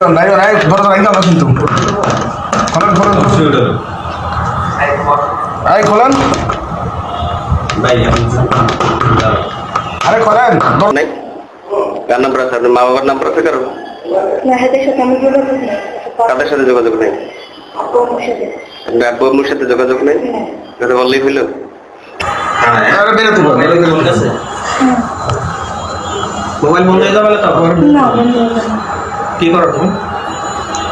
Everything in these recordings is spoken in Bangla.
নাই নাই ধরো রাখি আমরা কিন্তু। খোলেন খোলেন। এই খোলেন। আরে খোলেন। নাই। কার নাম্বার আছে? আপনার মা বাবার নাম্বার আছে কারও? মেহেদের সাথে যোগাযোগ নেই। আব্বু আম্মুর সাথে। যোগাযোগ নেই? এটা বললেই হইল। আরে বেরো তো? মোবাইল বন্ধ হয়ে যাবে না। কি করো তুমি?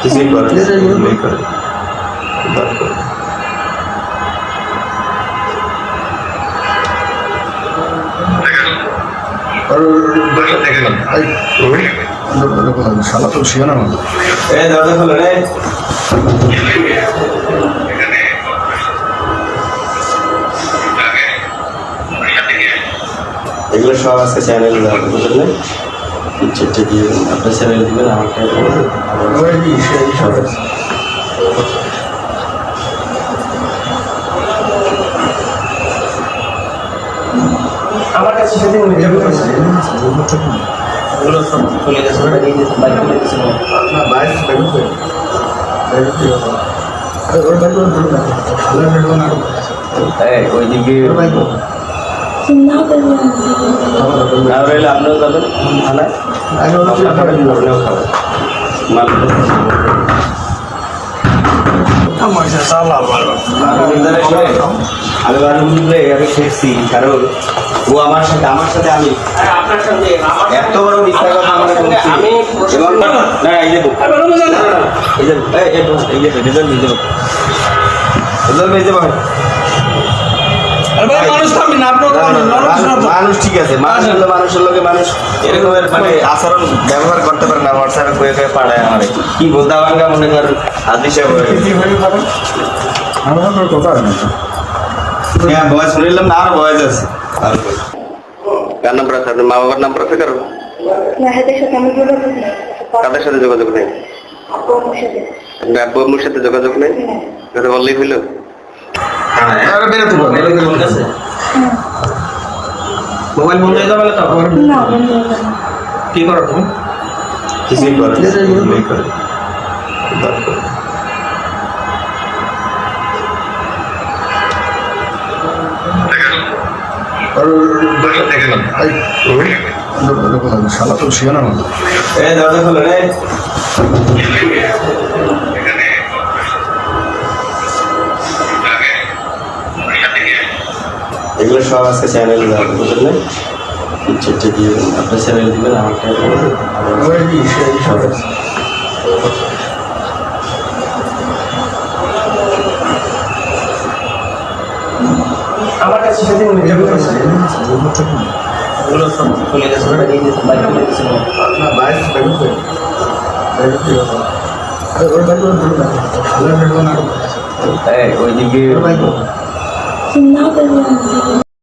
কিছুই করে শালা তো শিয়া না এই দরজা খোলো রে এগুলো সব আজকে চ্যানেল বুঝলেন? চিঠি দিয়ে আপনার চ্যানেল দিবেন আমাকে সব আছে। আমার কাছে সেদিন ওগুলো সব চলে গেছে দিয়েছে বাইক না করব আমি বারুণে আমি কারণ ও আমার সাথে আমার সাথে আমি এত বড় মিথ্যা কথা আমার এই যে এই যে মানুষ থামি না আপনার মানুষ- মানুষ ঠিক আছে মানুষ হলো মানুষের লোকে মানুষ এরকমের মানে আচরণ ব্যবহার করতে পারে না হোয়াটসঅ্যাপে কয়ে কয়ে পাড়ায় আমার। কি বলতে আমাকে মনে আমার কথা হয় না হ্যাঁ বয়স শুনিলাম না আর বয়স আছে। আর। কার নাম্বার আছে? আপনার মা বাবার নাম্বার আছে কারও? মেহেদের সাথে যোগাযোগ নেই। কাদের সাথে যোগাযোগ নেই? সাথে। আব্বু আম্মুর সাথে যোগাযোগ নেই? এটা বললেই হইল? আরে বেরো তো মোবাইল বন্ধ হয়ে যাবে না কি করো তুমি? কিছুই করে কিছুই করে শালা তো শিয়া না। এই দরজা খোলো রে। এগুলো সব আজকে চ্যানেল যাবে বুঝলেন? চিঠি দিয়ে আপনার চ্যানেল দিবেন সব আছে। আমার কাছে সেদিন ওগুলো সব চলে গেছে ওটা ওইদিকে না করব